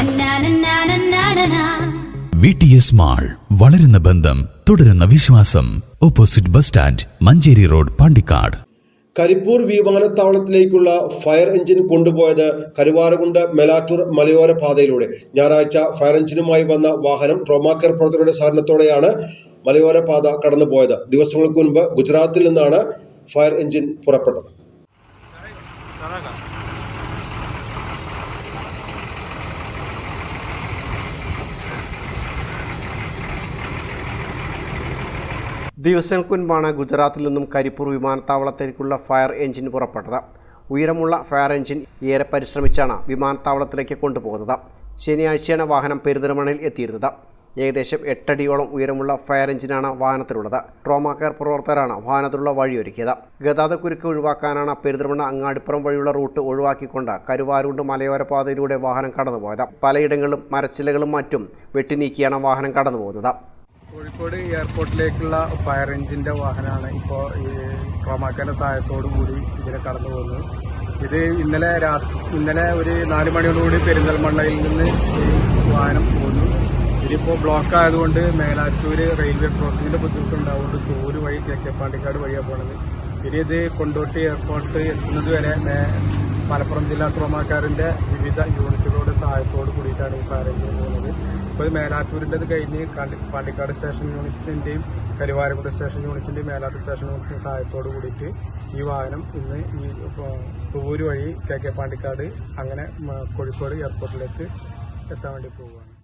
നന്നാനന്നാനന്നാനനാ. V T S mall വളരുന്ന ബന്ധം തുടരുന്ന വിശ്വാസം. Opposite bus stand Manjeri road Pandikkad. Karipur വിമാനത്താവളത്തിലേക്കുള്ള fire engine കൊണ്ടുപോയത് കരുവാരകുണ്ട് മെലാറ്റൂർ മലയോര പാതയിലൂടെ. ഞായറാഴ്ച ഫയർ എഞ്ചിനുമായി വന്ന വാഹനം ട്രോമാക്കർ പ്രവർത്തകരുടെ സഹകരണത്തോടെയാണ് മലയോര പാത കടന്നുപോയത്. ദിവസങ്ങൾക്ക് മുൻപ് ഗുജറാത്തിൽ നിന്നാണ് ഫയർ എഞ്ചിൻ പുറപ്പെട്ടത്. ദിവസങ്ങൾക്ക് മുൻപാണ് ഗുജറാത്തിൽ നിന്നും കരിപ്പൂർ വിമാനത്താവളത്തിലേക്കുള്ള ഫയർ എഞ്ചിൻ പുറപ്പെട്ടത്. ഉയരമുള്ള ഫയർ എഞ്ചിൻ ഏറെ പരിശ്രമിച്ചാണ് വിമാനത്താവളത്തിലേക്ക് കൊണ്ടുപോകുന്നത്. ശനിയാഴ്ചയാണ് വാഹനം പെരുന്തൽമണയിൽ എത്തിയിരുന്നത്. ഏകദേശം എട്ടടിയോളം ഉയരമുള്ള ഫയർ എഞ്ചിനാണ് വാഹനത്തിലുള്ളത്. ട്രോമാ കെയർ പ്രവർത്തകരാണ് വാഹനത്തിലുള്ള വഴിയൊരുക്കിയത് ഗതാഗതക്കുരുക്ക് ഒഴിവാക്കാനാണ് പെരുന്തൽമണ്ണ അങ്ങാടിപ്പുറം വഴിയുള്ള റൂട്ട് ഒഴിവാക്കിക്കൊണ്ട് കരുവാരുണ്ട് മലയോര പാതയിലൂടെ വാഹനം കടന്നുപോയത്. പലയിടങ്ങളിലും മരച്ചിലകളും മറ്റും വെട്ടിനീക്കിയാണ് വാഹനം കടന്നുപോകുന്നത്. കോഴിക്കോട് എയർപോർട്ടിലേക്കുള്ള ഫയർ എഞ്ചിന്റെ വാഹനമാണ് ഇപ്പോൾ ഈ സഹായത്തോടു കൂടി ഇതിനെ കടന്നു പോകുന്നത്. ഇത് ഇന്നലെ രാത്രി ഇന്നലെ ഒരു നാല് മണിയോടുകൂടി പെരിന്തൽമണ്ണയിൽ നിന്ന് വാഹനം പോന്നു ഇതിപ്പോൾ ബ്ലോക്ക് ആയതുകൊണ്ട് മേലാറ്റൂര് റെയിൽവേ ക്രോസിങ്ങിന്റെ ബുദ്ധിമുട്ടുണ്ടാവുകൊണ്ട് തൂര് വഴി കിഴക്കേപ്പാണ്ടിക്കാട് വഴിയാണ് പോണത്. ഇനി ഇത് കൊണ്ടോട്ടി എയർപോർട്ട് എത്തുന്നത് വരെ മലപ്പുറം ജില്ലാ ട്രോമാക്കാരന്റെ വിവിധ യൂണിറ്റുകളുടെ സഹായത്തോട് കൂടിയിട്ടാണ് ഈ ഫയർ പോകുന്നത്. ഇപ്പോൾ മേലാറ്റൂരിന്റെത് കഴിഞ്ഞ് പാണ്ടിക്കാട് സ്റ്റേഷൻ യൂണിറ്റിന്റെയും കരുവാരക്കുട സ്റ്റേഷൻ യൂണിറ്റിന്റെയും മേലാറ്റൂർ സ്റ്റേഷൻ യൂണിറ്റിന്റെ സഹായത്തോട് കൂടിയിട്ട് ഈ വാഹനം ഇന്ന് ഈ തൂര് വഴി കെ കെ പാണ്ടിക്കാട് അങ്ങനെ കോഴിക്കോട് എയർപോർട്ടിലേക്ക് എത്താൻ വേണ്ടി പോവുകയാണ്.